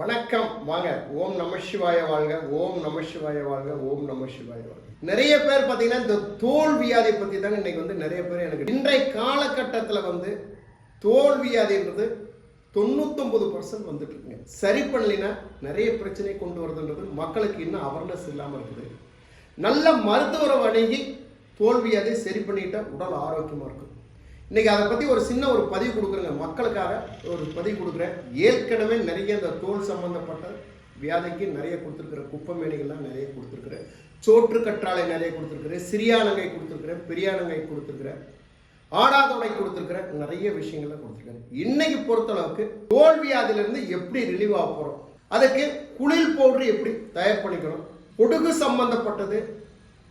வணக்கம். வாங்க. ஓம் நம சிவாய வாழ்க. ஓம் நம சிவாய வாழ்க. ஓம் நம சிவாய வாழ்க. நிறைய பேர் பார்த்தீங்கன்னா இந்த தோல் வியாதியை பற்றி தாங்க இன்னைக்கு வந்து நிறைய பேர் எனக்கு இன்றைய காலகட்டத்தில் வந்து தோல் வியாதின்றது தொண்ணூத்தொம்பது பர்சன்ட் வந்துட்டு இருக்குங்க. சரி பண்ணலினா நிறைய பிரச்சனை கொண்டு வருதுன்றது மக்களுக்கு இன்னும் அவேர்னஸ் இல்லாமல் இருக்குது. நல்ல மருத்துவரை வணங்கி தோல்வியாதை சரி பண்ணிட்டா உடல் ஆரோக்கியமாக இருக்கும். இன்னைக்கு அதை பற்றி ஒரு சின்ன ஒரு பதிவு கொடுக்குறேங்க. மக்களுக்காக ஒரு பதிவு கொடுக்குறேன். ஏற்கனவே நிறைய இந்த தோல் சம்பந்தப்பட்ட வியாதிக்கு நிறைய கொடுத்துருக்குறேன் குப்பமேனிகள்லாம் நிறைய கொடுத்துருக்குறேன். சோற்று கற்றாழை நிறைய கொடுத்துருக்குறேன். சிறியானங்கை கொடுத்துருக்குறேன் பெரியானங்கை கொடுத்துருக்குறேன். ஆடாதோடை கொடுத்துருக்குறேன். நிறைய விஷயங்களை கொடுத்துருக்கேன் இன்னைக்கு பொறுத்தளவுக்கு தோல் வியாதியிலிருந்து எப்படி ரிலீவ் ஆக போகிறோம் அதுக்கு குளிர் பவுடர் எப்படி தயார் பண்ணிக்கணும்? பொடுகு சம்பந்தப்பட்டது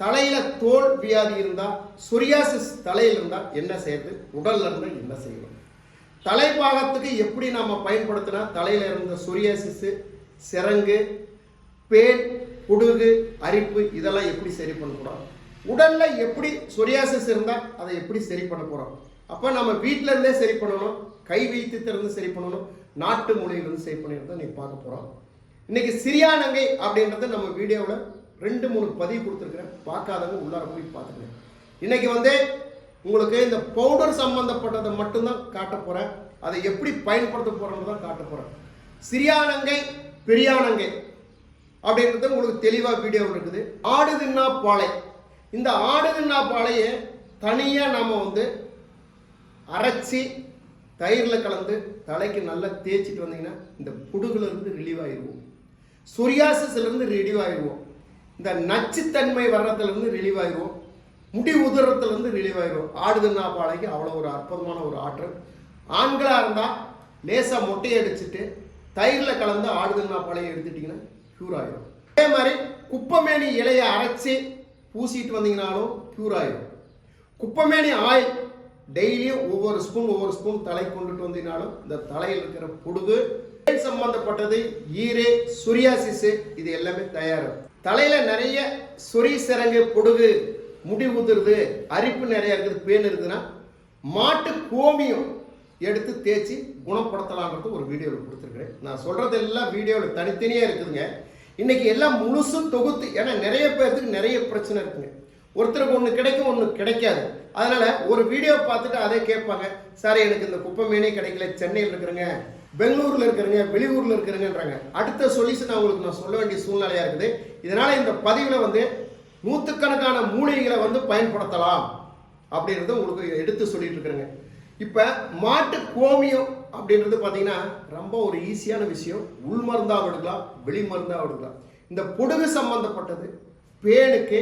தலையில தோல் வியாதி இருந்தா சொரியாசிஸ் தலையில் இருந்தா என்ன செய்யறது? உடல்ல இருந்து என்ன செய்யணும் தலைப்பாகத்துக்கு எப்படி நாம பயன்படுத்தினா தலையில இருந்த சொரியாசிஸ் சிறங்கு பேன் புடுகு அரிப்பு இதெல்லாம் எப்படி சரி பண்ண போறோம்? உடல்ல எப்படி சொரியாசிஸ் இருந்தா அதை எப்படி சரி பண்ண போறோம்? அப்ப நம்ம வீட்டில இருந்தே சரி பண்ணணும் கை வைத்தியத்திலிருந்து சரி பண்ணணும் நாட்டு மொழியிலிருந்து சரி பண்ணிருந்தா நீ பார்க்க போறோம். இன்னைக்கு சிரியானங்கை அப்படின்றது நம்ம வீடியோவில் ரெண்டு மூணு பதிவு கொடுத்துருக்குறேன். பார்க்காதவங்க உள்ளார போய் பார்த்துக்கிறேன் இன்னைக்கு வந்து உங்களுக்கு இந்த பவுடர் சம்பந்தப்பட்டதை மட்டும்தான் காட்ட போகிறேன் அதை எப்படி பயன்படுத்த போகிறோம்னு தான் காட்ட போகிறேன் சிறியானங்கை பெரியானங்கை அப்படின்றது உங்களுக்கு தெளிவாக வீடியோ இருக்குது. ஆடு தின்னா பாலை. இந்த ஆடு தின்னா பாலையை தனியாக நாம் வந்து அரைச்சி தயிரில் கலந்து தலைக்கு நல்லா தேய்ச்சிட்டு வந்தீங்கன்னா இந்த புடுகுலேருந்து ரிலீவ் ஆயிடுவோம் சொரியாசிஸ்ல இருந்து ரிலீவ் ஆயிடுவோம் இந்த நச்சுத்தன்மை வர்றதுலேருந்து ரிலீவ் முடி உதிரத்துலேருந்து ரிலீவ் ஆயிடுவோம். ஆடுதுன்னா பாலைக்கு அவ்வளோ ஒரு அற்புதமான ஒரு ஆற்றல். ஆண்களாக இருந்தால் லேசாக மொட்டையை அடிச்சுட்டு தயிரில் கலந்து ஆடுதுன்னா பாலையை எடுத்துட்டிங்கன்னா க்யூர் ஆயிடும். அதே மாதிரி குப்பமேனி இலையை அரைச்சி பூசிட்டு வந்தீங்கனாலும் க்யூர் ஆகிடும் குப்பமேனி ஆயில் டெய்லியும் ஒவ்வொரு ஸ்பூன் ஒவ்வொரு ஸ்பூன் தலை கொண்டுட்டு வந்தீங்கனாலும் இந்த தலையில் இருக்கிற பொடுகு சம்பந்தப்பட்டது ஈரே சுரியாசிஸு இது எல்லாமே தயாராகும். தலையில நிறைய சொறி சிறங்கு பொடுகு முடி உதிருது அரிப்பு நிறைய இருக்குது பேன் இருக்குதுன்னா மாட்டு கோமியம் எடுத்து தேய்ச்சி குணப்படுத்தலாங்கிறது ஒரு வீடியோவில் கொடுத்துருக்குறேன். நான் சொல்கிறது எல்லாம் வீடியோவில் தனித்தனியாக இருக்குதுங்க. இன்னைக்கு எல்லாம் முழுசும் தொகுத்து ஏன்னா நிறைய பேர்த்துக்கு நிறைய பிரச்சனை இருக்குங்க. ஒருத்தருக்கு ஒன்று கிடைக்கும் ஒன்று கிடைக்காது. அதனால் ஒரு வீடியோ பார்த்துட்டு அதே கேட்பாங்க. சார் எனக்கு இந்த குப்பை மீனே கிடைக்கல சென்னையில் இருக்கிறேங்க. பெங்களூரில் இருக்கிறங்க வெளியூர்ல இருக்கிறங்கன்றாங்க அடுத்த சொல்யூஷன் அவங்களுக்கு நான் சொல்ல வேண்டிய சூழ்நிலையா இருக்குது. இதனால இந்த பதிவில் வந்து நூற்றுக்கணக்கான மூலிகைகளை வந்து பயன்படுத்தலாம் அப்படின்றத உங்களுக்கு எடுத்து சொல்லிட்டு இருக்கிறேங்க. இப்போ மாட்டு கோமியம் அப்படின்றது பார்த்தீங்கன்னா ரொம்ப ஒரு ஈஸியான விஷயம். உள் மருந்தாக எடுக்கலாம் வெளி மருந்தாக எடுக்கலாம். இந்த பொடுகு சம்பந்தப்பட்டது பேனுக்கு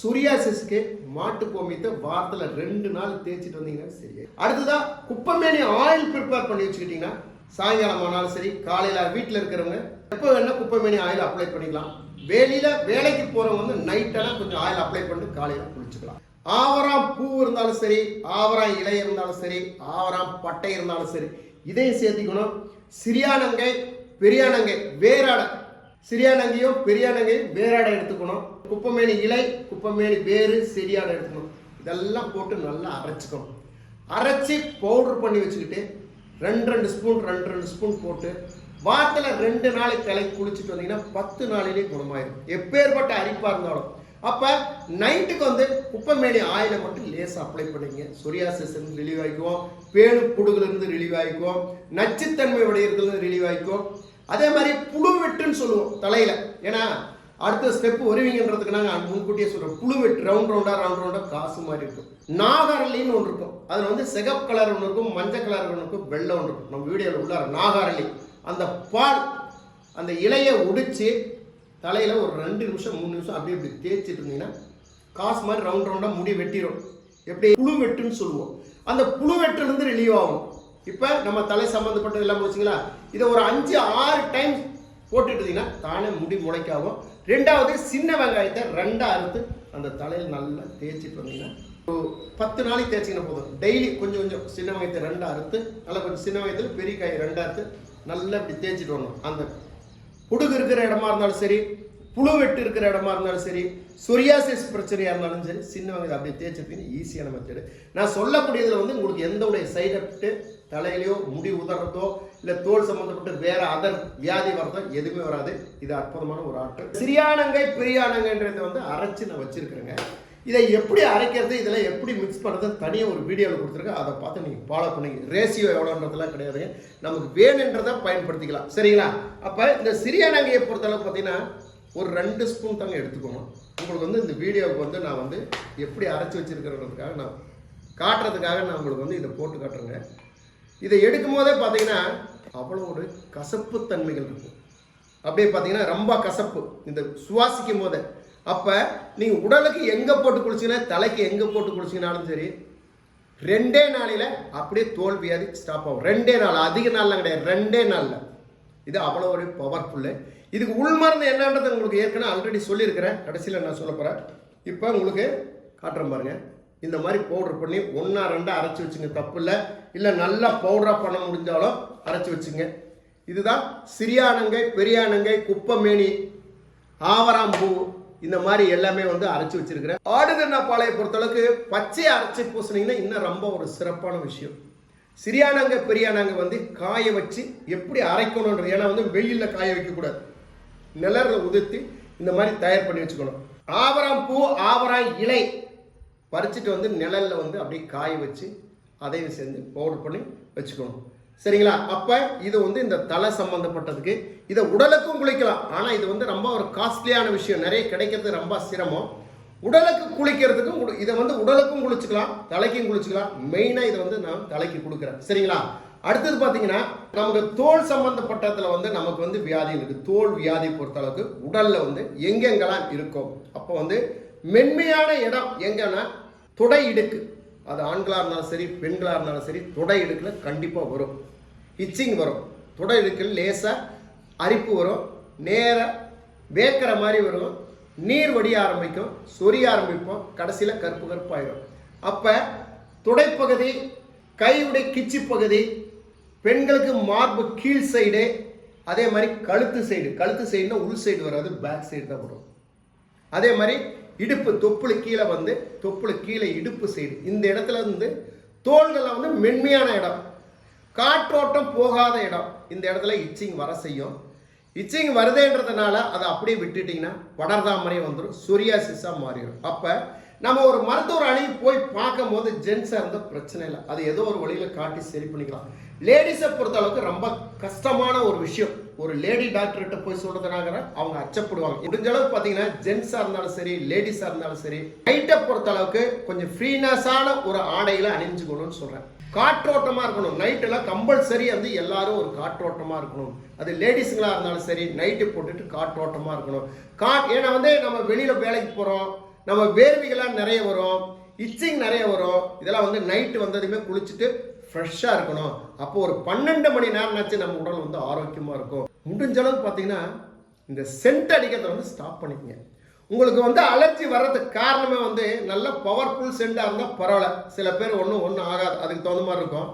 சுரியாசிஸ்க்கு மாட்டு கோமியத்தை வாரத்தில் ரெண்டு நாள் தேய்ச்சிட்டு வந்தீங்கன்னா சரி அடுத்ததான் குப்பமேனி ஆயில் ப்ரிப்பேர் பண்ணி வச்சுக்கிட்டீங்கன்னா சாயங்காலம் ஆனாலும் சரி காலையில் வீட்டில் இருக்கிறவங்க எப்போ வேணால் குப்பைமேனி ஆயில் அப்ளை பண்ணிக்கலாம். வெளியில் வேலைக்கு போகிறவங்க வந்து நைட்டெல்லாம் கொஞ்சம் ஆயில் அப்ளை பண்ணிட்டு காலையில் குளிச்சுக்கலாம். ஆவராம் பூ இருந்தாலும் சரி ஆவராம் இலை இருந்தாலும் சரி ஆவராம் பட்டை இருந்தாலும் சரி இதையும் சேர்த்திக்கணும். சிறியானங்கை பெரியானங்கை வேறாடை. சிறியானங்கையும் பெரியானங்கையும் வேறாடை எடுத்துக்கணும். குப்பமேனி இலை குப்பமேனி வேறு செடியாடை எடுத்துக்கணும். இதெல்லாம் போட்டு நல்லா அரைச்சிக்கணும். அரைச்சி பவுடர் பண்ணி வச்சுக்கிட்டு ரெண்டு ரெண்டு ஸ்பூன் ரெண்டு ரெண்டு ஸ்பூன் போட்டு வாரத்தில் ரெண்டு நாளைக்கு தலை குளிச்சுட்டு வந்தீங்கன்னா பத்து நாளிலே குணமாயிடும் எப்பேற்பட்ட அரிப்பாக இருந்தாலும். அப்போ நைட்டுக்கு வந்து குப்பமேனி ஆயிலை மட்டும் லேசாக அப்ளை பண்ணிங்க. சொரியாசிஸ்லேருந்து ரிலீவ் ஆகிக்குவோம் பேணு புடுகுலேருந்து ரிலீவ் ஆகிக்குவோம் நச்சுத்தன்மை உடையிறதுலேருந்து ரிலீவ் ஆகிக்குவோம் அதே மாதிரி புழு வெட்டுன்னு சொல்லுவோம் தலையில். ஏன்னா அடுத்த ஸ்டெப் வருவீங்கன்றதுக்கு நாங்கள் முன்கூட்டியே சொல்கிறோம் புழு வெட்டு ரவுண்ட் ரவுண்டாக ரவுண்ட் ரவுண்டாக காசு மாதிரி இருக்கும். நாகாரலின்னு ஒன்று இருக்கும். அதில் வந்து சிகப்பு கலர் ஒன்று இருக்கும் மஞ்சள் கலர் ஒன்று இருக்கும் வெள்ளை ஒன்று இருக்கும். நம்ம வீடியோவில் உள்ளார நாகரளி. அந்த பால் அந்த இலையை உடிச்சு தலையில் ஒரு ரெண்டு நிமிஷம் மூணு நிமிஷம் அப்படியே இப்படி தேய்ச்சிட்டு இருந்தீங்கன்னா காசு மாதிரி ரவுண்ட் ரவுண்டாக முடி வெட்டிடும் எப்படி? புழு வெட்டுன்னு சொல்லுவோம். அந்த புழு வெட்டுலேருந்து ரிலீவ் ஆகும். இப்போ நம்ம தலை சம்மந்தப்பட்டது எல்லாம் முடிச்சிங்களா? இதை ஒரு அஞ்சு ஆறு டைம் போட்டுட்டு இருந்தீங்கன்னா தானே முடி முளைக்காகும். ரெண்டாவது சின்ன வெங்காயத்தை ரெண்டாக அறுத்து அந்த தலையில் நல்லா தேய்ச்சிட்டு வந்தீங்கன்னா ஒரு பத்து நாளைக்கு தேய்ச்சிங்கன்னா போதும். டெய்லி கொஞ்சம் கொஞ்சம் சின்ன வெங்காயத்தை ரெண்டாக அறுத்து நல்லா கொஞ்சம் சின்ன வெங்காயத்தில் பெரிய காய் ரெண்டாக அறுத்து நல்லா இப்படி தேய்ச்சிட்டு வரணும். அந்த புடுகு இருக்கிற இடமா இருந்தாலும் சரி புழு வெட்டு இருக்கிற இடமா இருந்தாலும் சரி சொரியாசிஸ் பிரச்சனையாக இருந்தாலும் சரி சின்ன வெங்காயம் அப்படியே தேய்ச்சிருப்பீங்க ஈஸியான மெத்தடு நான் சொல்லக்கூடியதில் வந்து உங்களுக்கு எந்த உடைய சைடு எஃபெக்ட்டு தலையிலையோ முடி உதறதோ இல்லை தோல் சம்பந்தப்பட்ட வேற அதர் வியாதி வரதோ எதுவுமே வராது. இது அற்புதமான ஒரு ஆட்டு சிறியானங்கை பிரியானங்கன்றதை வந்து அரைச்சு நான் வச்சிருக்கிறேங்க. இதை எப்படி அரைக்கிறது இதில் எப்படி மிக்ஸ் பண்ணுறது தனியாக ஒரு வீடியோவில் கொடுத்துருக்கேன். அதை பார்த்து நீங்கள் ஃபாலோ பண்ணிங்க. ரேசியோ எவ்வளோன்றதெல்லாம் கிடையாதுங்க நமக்கு வேணுன்றதை பயன்படுத்திக்கலாம். சரிங்களா? அப்போ இந்த சிறியானங்கையை பொறுத்தளவு பார்த்தீங்கன்னா ஒரு ரெண்டு ஸ்பூன் தாங்க எடுத்துக்கணும் உங்களுக்கு வந்து இந்த வீடியோவுக்கு வந்து நான் வந்து எப்படி அரைச்சி வச்சிருக்கிறதுக்காக நான் காட்டுறதுக்காக நான் உங்களுக்கு வந்து இதை போட்டு காட்டுறேங்க. இதை எடுக்கும் போதே பார்த்தீங்கன்னா அவ்வளோ ஒரு கசப்பு தன்மைகள் இருக்கும். அப்படியே பார்த்தீங்கன்னா ரொம்ப கசப்பு. இந்த சுவாசிக்கும் போதே. அப்போ நீங்கள் உடலுக்கு எங்கே போட்டு குளிச்சிங்கன்னா தலைக்கு எங்கே போட்டு குளிச்சிங்கனாலும் சரி ரெண்டே நாளையில் அப்படியே தோல்வியாதி ஸ்டாப் ஆகும். ரெண்டே நாள் அதிக நாள்லாம் கிடையாது. ரெண்டே நாளில். இது அவ்வளோ ஒரு பவர்ஃபுல்லு இதுக்கு உள்மருந்து என்னன்றது உங்களுக்கு ஏற்கனவே ஆல்ரெடி சொல்லியிருக்கிறேன். கடைசியில் நான் சொல்ல போகிறேன் இப்போ உங்களுக்கு காட்டுறேன் பாருங்கள் இந்த மாதிரி பவுடர் பண்ணி ஒன்றா ரெண்டாக அரைச்சி வச்சுங்க. தப்பு இல்லை. இல்லை நல்லா பவுடராக பண்ண முடிஞ்சாலும் அரைச்சி வச்சுங்க. இதுதான் சிறியானங்கை பெரியானங்கை குப்பமேனி ஆவராம்பூ இந்த மாதிரி எல்லாமே வந்து அரைச்சி வச்சிருக்கிறேன். ஆடுகண்ணா பாளையை பொறுத்தளவுக்கு பச்சையை அரைச்சி பூசினீங்கன்னா இன்னும் ரொம்ப ஒரு சிறப்பான விஷயம். சிறியானாங்க பெரியானாங்க வந்து காய வச்சு எப்படி அரைக்கணுன்றது ஏன்னா வந்து வெயிலில் காய வைக்கக்கூடாது. நிலரில் உதிர்த்தி இந்த மாதிரி தயார் பண்ணி வச்சுக்கணும். ஆவராம் பூ ஆவராம் இலை பறிச்சுட்டு வந்து நிழலில் வந்து அப்படியே காய வச்சு அதையும் சேர்ந்து பவுடர் பண்ணி வச்சுக்கணும். சரிங்களா? அப்போ இது வந்து இந்த தலை சம்மந்தப்பட்டதுக்கு இதை உடலுக்கும் குளிக்கலாம். ஆனால் இது வந்து ரொம்ப ஒரு காஸ்ட்லியான விஷயம். நிறைய கிடைக்கிறது ரொம்ப சிரமம். உடலுக்கு குளிக்கிறதுக்கும் இதை வந்து உடலுக்கும் குளிச்சுக்கலாம் தலைக்கும் குளிச்சுக்கலாம். மெயினாக இதை வந்து நான் தலைக்கு கொடுக்குறேன். சரிங்களா? அடுத்தது பார்த்தீங்கன்னா நமக்கு தோல் சம்பந்தப்பட்டதுல வந்து நமக்கு வந்து வியாதி இருக்குது தோல் வியாதி பொறுத்த அளவுக்கு உடலில் வந்து எங்கெங்கெல்லாம் இருக்கும்? அப்போ வந்து மென்மையான இடம் எங்கன்னா தொடை இடுக்கு. அது ஆண்களாக இருந்தாலும் சரி பெண்களாக இருந்தாலும் சரி தொடை இடுக்கில் கண்டிப்பாக வரும். இச்சிங் வரும். தொடை இடுக்கில் லேசாக அரிப்பு வரும். நேராக வேக்கிற மாதிரி வரும். நீர் வடிய ஆரம்பிக்கும். சொரிய ஆரம்பிப்போம். கடைசியில் கருப்பு கருப்பாயிடும் அப்போ துடைப்பகுதி கையுடைய கிச்சி பகுதி பெண்களுக்கு மார்பு கீழ் சைடு அதே மாதிரி கழுத்து சைடு கழுத்து சைடுனா உள் சைடு வராது பேக் சைடு தான் வரும். அதே மாதிரி இடுப்பு தொப்புளு கீழே வந்து தொப்புளு கீழே இடுப்பு சைடு இந்த இடத்துல இருந்து தோள்களில் வந்து மென்மையான இடம். காற்றோட்டம் போகாத இடம். இந்த இடத்துல இச்சிங் வர செய்யும். இச்சிங் வருதுன்றதுனால அதை அப்படியே விட்டுட்டிங்கன்னா படர்தாமரையே வந்துடும் சொரியாசிஸாக மாறிடும் அப்போ நம்ம ஒரு மருத்துவர் அணுகி போய் பார்க்கும்போது ஜென்ஸாக இருந்தால் பிரச்சனை இல்லை. அது ஏதோ ஒரு வழியில் காட்டி சரி பண்ணிக்கலாம். லேடிஸை பொறுத்த அளவுக்கு ரொம்ப கஷ்டமான ஒரு விஷயம். ஒரு லேடி டாக்டர்கிட்ட போய் சொல்றதுனாங்கிற அவங்க அச்சப்படுவாங்க. முடிஞ்ச அளவுக்கு பார்த்தீங்கன்னா ஜென்ஸாக இருந்தாலும் சரி லேடிஸாக இருந்தாலும் சரி நைட்டை பொறுத்த அளவுக்கு கொஞ்சம் ஃப்ரீனஸான ஒரு ஆடைகளை அணிஞ்சுக்கணும்னு சொல்கிறேன் காற்றோட்டமா இருக்கணும். நைட்டெல்லாம் கம்பல்சரி வந்து எல்லாரும் ஒரு காற்றோட்டமா இருக்கணும். அது லேடிஸுங்களா இருந்தாலும் சரி நைட்டு போட்டுட்டு காற்றோட்டமா இருக்கணும். கா ஏன்னா வந்து நம்ம வெளியில வேலைக்கு போறோம் நம்ம வேர்விகளாக நிறைய வரும் இச்சிங் நிறைய வரும். இதெல்லாம் வந்து நைட்டு வந்ததுமே குளிச்சுட்டு ஃப்ரெஷ்ஷாக இருக்கணும். அப்போ ஒரு பன்னெண்டு மணி நேரம்னாச்சு நம்ம உடல் வந்து ஆரோக்கியமாக இருக்கும். முடிஞ்ச அளவுக்கு பார்த்தீங்கன்னா இந்த சென்ட் அடிக்கிறத வந்து ஸ்டாப் பண்ணிக்கங்க. உங்களுக்கு வந்து அலர்ஜி வர்றதுக்கு காரணமே வந்து நல்ல பவர்ஃபுல் சென்டாக இருந்தால் பரவாயில்ல. சில பேர் ஒன்றும் ஒன்றும் ஆகாது. அதுக்கு தகுந்த மாதிரி இருக்கும்.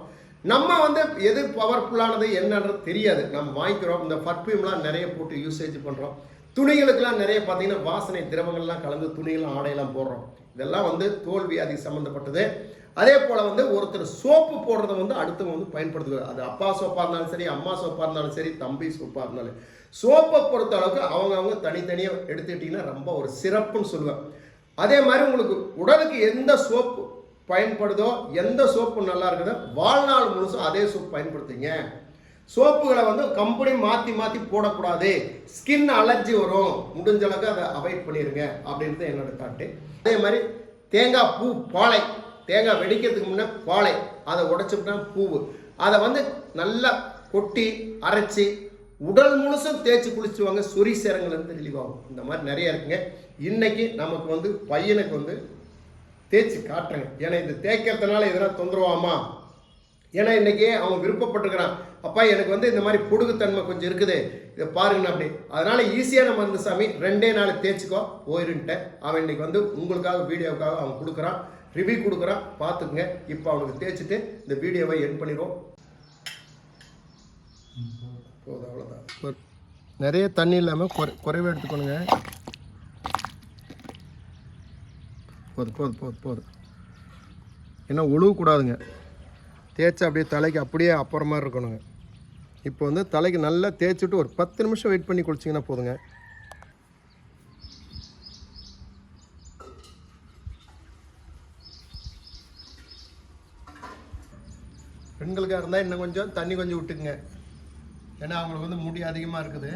நம்ம வந்து எது பவர்ஃபுல்லானது என்னன்றது தெரியாது. நம்ம வாங்கிக்கிறோம். இந்த பர்ஃப்யூம்லாம் நிறைய போட்டு யூசேஜ் பண்ணுறோம் துணிகளுக்கெல்லாம் நிறைய பார்த்தீங்கன்னா வாசனை திரவங்கள்லாம் கலந்து துணிகள்லாம் ஆடையெல்லாம் போடுறோம். இதெல்லாம் வந்து தோல் வியாதி சம்மந்தப்பட்டது அதே போல் வந்து ஒருத்தர் சோப்பு போடுறத வந்து அடுத்தவங்க வந்து பயன்படுத்துவார் அது அப்பா சோப்பாக இருந்தாலும் சரி அம்மா சோப்பாக இருந்தாலும் சரி தம்பி சோப்பாக இருந்தாலும். சோப்பை பொறுத்த அளவுக்கு அவங்க அவங்க தனித்தனியாக எடுத்துக்கிட்டிங்கன்னா ரொம்ப ஒரு சிறப்புன்னு சொல்லுவேன். அதே மாதிரி உங்களுக்கு உடலுக்கு எந்த சோப்பு பயன்படுதோ எந்த சோப்பு நல்லா இருக்குதோ வாழ்நாள் முழுசும் அதே சோப் பயன்படுத்துங்க. சோப்புகளை வந்து கம்பெனி மாற்றி மாற்றி போடக்கூடாது. ஸ்கின் அலர்ஜி வரும். முடிஞ்ச அளவுக்கு அதை அவாய்ட் பண்ணிடுங்க அப்படின்றது என்னோட தாட்டு அதே மாதிரி தேங்காய் பூ பாலை. தேங்காய் வெடிக்கிறதுக்கு முன்னே பாலை அதை உடைச்சோம்னா பூவு. அதை வந்து நல்லா கொட்டி அரைச்சி உடல் முழுசும் தேய்ச்சி குளிச்சுவாங்க சொறி சேரங்கள்லேருந்து தெளிவாகும். இந்த மாதிரி நிறைய இருக்குங்க. இன்னைக்கு நமக்கு வந்து பையனுக்கு வந்து தேய்ச்சி காட்டுறேங்க ஏன்னா இந்த தேய்க்கிறதுனால எதனா தொந்தரவாமா ஏன்னா இன்னைக்கு அவன் விருப்பப்பட்டுக்கிறான். அப்பா எனக்கு வந்து இந்த மாதிரி பொடுகுத்தன்மை கொஞ்சம் இருக்குது. இதை பாருங்க அப்படி. அதனால ஈஸியான மருந்து சாமி ரெண்டே நாள் தேய்ச்சிக்கோ போயிருன்ட்டேன் அவன் இன்னைக்கு வந்து உங்களுக்காக வீடியோவுக்காக அவன் கொடுக்குறான் ரிவ்யூ கொடுக்குறான். பார்த்துக்குங்க. இப்போ அவனுக்கு தேய்ச்சிட்டு இந்த வீடியோவை என் பண்ணிடுவோம். போதும் அவ்வளோதான் நிறைய தண்ணி இல்லாமல் குறை குறைவாக எடுத்துக்கணுங்க. போதும் போதும் போதும் போதும். ஏன்னா உழுவக்கூடாதுங்க தேய்ச்சி அப்படியே தலைக்கு அப்படியே அப்புறமா இருக்கணுங்க. இப்போ வந்து தலைக்கு நல்லா தேய்ச்சிட்டு ஒரு பத்து நிமிஷம் வெயிட் பண்ணி குளிச்சிங்கன்னா போதுங்க. பெண்களுக்காக இருந்தால் இன்னும் கொஞ்சம் தண்ணி கொஞ்சம் விட்டுக்குங்க. ஏன்னா அவங்களுக்கு வந்து முடி அதிகமாக இருக்குது.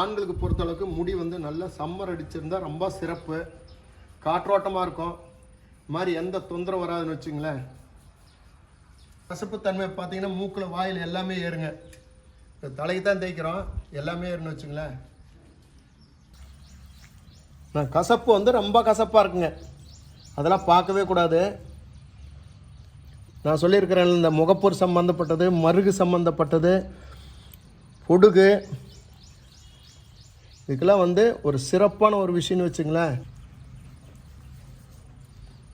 ஆண்களுக்கு பொறுத்தளவுக்கு முடி வந்து நல்லா சம்மர் அடிச்சிருந்தா ரொம்ப சிறப்பு. காற்றோட்டமாக இருக்கும். இது மாதிரி எந்த தொந்தரவு வராதுன்னு வச்சுங்களேன். கசப்புத்தன்மை பார்த்தீங்கன்னா மூக்கில் வாயில் எல்லாமே ஏறுங்க. இப்போ தலைக்கு தான் தேய்க்கிறோம். எல்லாமே ஏறுன்னு வச்சுங்களேன் நான் கசப்பு வந்து ரொம்ப கசப்பாக இருக்குங்க. அதெல்லாம் பார்க்கவே கூடாது. நான் சொல்லியிருக்கிறேன் இந்த முகப்பூர் சம்மந்தப்பட்டது மருகு சம்மந்தப்பட்டது பொடுகு. இதுக்கெல்லாம் வந்து ஒரு சிறப்பான ஒரு விஷயம்னு வச்சுங்களேன்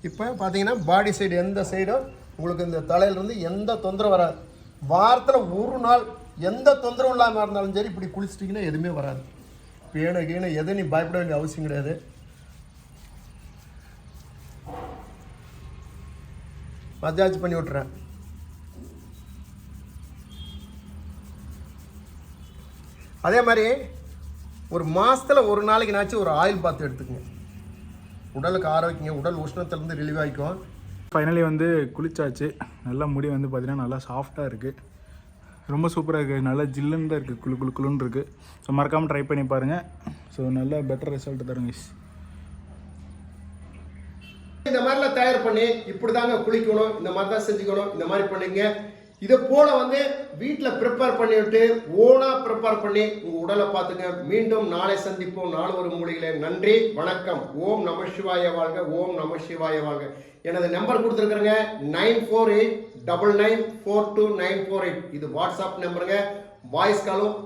இப்போ பார்த்தீங்கன்னா பாடி சைடு எந்த சைடும் உங்களுக்கு இந்த தலையிலிருந்து எந்த தொந்தரவு வராது. வாரத்தில் ஒரு நாள் எந்த தொந்தரவும் இல்லாமல் இருந்தாலும் சரி இப்படி குளிச்சிட்டிங்கன்னா எதுவுமே வராது. பேண கீழே எது நீ பயப்பட வேண்டிய அவசியம் கிடையாது. மசாஜ் பண்ணி விட்டுறேன். அதே மாதிரி ஒரு மாதத்தில் ஒரு நாளைக்கு நாச்சும் ஒரு ஆயில் பாத்து எடுத்துக்கங்க. உடலுக்கு ஆரோக்கியம் உடல் உஷ்ணத்துலேருந்து ரிலீவ் ஆகிக்கும். ஃபைனலி வந்து குளிச்சாச்சு. நல்லா முடி வந்து பார்த்தீங்கன்னா நல்லா சாஃப்டாக இருக்குது ரொம்ப சூப்பராக இருக்குது நல்லா ஜில்லுன்னு தான் இருக்குது குளு குளு குளுன்னு இருக்குது ஸோ மறக்காமல் ட்ரை பண்ணி பாருங்கள் ஸோ நல்ல பெட்டர் ரிசல்ட் தரும் guys. இந்த மாதிரிலாம் தயார் பண்ணி இப்படி தாங்க குளிக்கணும். இந்த மாதிரி தான் செஞ்சுக்கணும். இந்த மாதிரி பண்ணுங்க இதை போல வந்து வீட்டில் ப்ரிப்பேர் பண்ணிவிட்டு ஓனா ப்ரிப்பேர் பண்ணி உங்கள் உடலை பார்த்துங்க. மீண்டும் நாளை சந்திப்போம். நாலு ஒரு மூலிகளே நன்றி. வணக்கம். ஓம் நம சிவாய வாழ்க. ஓம் நம சிவாய வாழ்க. எனது number கொடுத்துருக்குறேங்க. Nine four eight double nine four two nine four eight. இது வாட்ஸ்அப் நம்பருங்க. வாய்ஸ் காலும்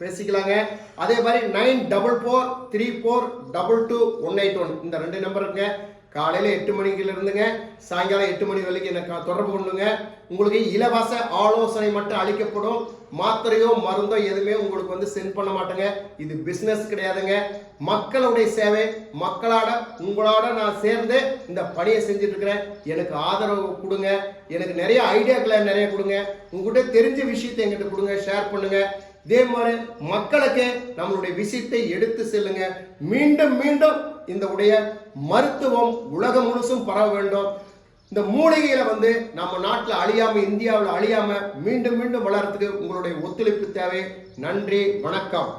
பேசிக்கலாங்க. அதே மாதிரி nine double four three four double two one eight one. இந்த ரெண்டு நம்பர் இருக்குங்க காலையில் எட்டு மணிக்குல இருந்துங்க சாயங்காலம் எட்டு மணி வரைக்கும் எனக்கு தொடர்பு கொள்ளுங்க. உங்களுக்கு இலவச ஆலோசனை மட்டும் அளிக்கப்படும். மாத்திரையோ மருந்தோ எதுவுமே உங்களுக்கு வந்து சென்ட் பண்ண மாட்டேங்க. இது பிஸ்னஸ் கிடையாதுங்க. மக்களுடைய சேவை மக்களோட உங்களோட நான் சேர்ந்து இந்த பணியை செஞ்சுட்டு இருக்கிறேன் எனக்கு ஆதரவு கொடுங்க. எனக்கு நிறைய ஐடியாக்களை நிறைய கொடுங்க. உங்ககிட்ட தெரிஞ்ச விஷயத்தை எங்கிட்ட கொடுங்க. ஷேர் பண்ணுங்கள் இதே மாதிரி மக்களுக்கு நம்மளுடைய விஷயத்தை எடுத்து செல்லுங்க. மீண்டும் மீண்டும் இந்த உடைய மருத்துவம் உலகம் முழுசும் பரவ வேண்டும். இந்த மூலிகையில வந்து நம்ம நாட்டில் அழியாம இந்தியாவில் அழியாம மீண்டும் மீண்டும் வளர்றதுக்கு உங்களுடைய ஒத்துழைப்பு தேவை. நன்றி வணக்கம்.